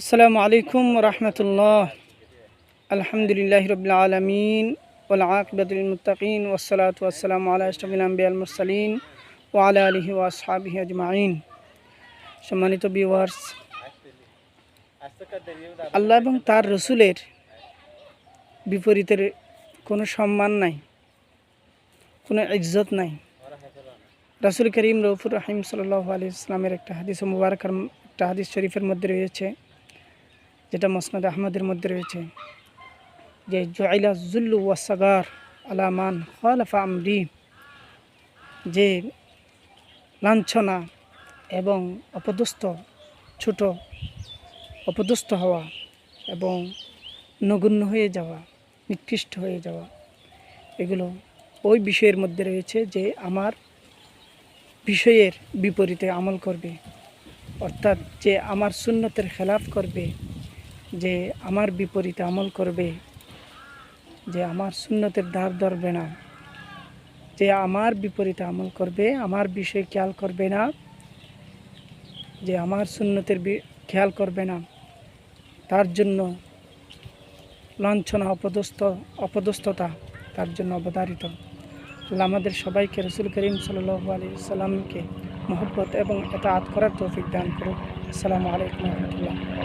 আসসালামু আলাইকুম রহমতুল্লাহ। আলহামদুলিল্লাহ রবিল আলমিন ওলাকিবাতুল মুতাকিন ওসলাত ওয়াসালাম আল্লাহ আশরফিল আম্বিয়াল মুরসালিন ও আলা আলহি ওয়াসহাবিহি আজমাইন। সম্মানিত ভিউয়ার্স, আল্লাহ এবং তার রসুলের বিপরীতের কোনো সম্মান নাই, কোনো ইজ্জত নাই। রাসুল করিম রফুর রাহিম সাল্লাহ আলি ইসলামের একটা হাদিস মুবারকার একটা হাদিস শরীফের মধ্যে রয়েছে। যেটা মসনাদ আহমদের মধ্যে রয়েছে। যে জয়লা জুল্লু ওয়াসাগার আলামান খলাফা আমরি, যে লাঞ্ছনা এবং অপদস্থ, ছোট অপদস্থ হওয়া এবং নগণ্য হয়ে যাওয়া, নিকৃষ্ট হয়ে যাওয়া, এগুলো ওই বিষয়ের মধ্যে রয়েছে যে আমার বিষয়ের বিপরীতে আমল করবে। অর্থাৎ যে আমার সুন্নতের খেলাফ করবে যে আমার বিপরীতে আমল করবে, যে আমার সুন্নতের ধার ধরবে না, যে আমার বিপরীতে আমল করবে, আমার বিষয়ে খেয়াল করবে না, যে আমার সুন্নতের খেয়াল করবে না। তার জন্য লাঞ্ছনা, অপদস্থ, অপদস্থতা তার জন্য অবধারিত। আমাদের সবাইকে রসুল করিম সাল্লাহ আলি সাল্লামকে মহব্বত এবং এটা আত করার তৌফিক দান করুক। আসসালামু আলাইকুম রহমতুল্লাহ।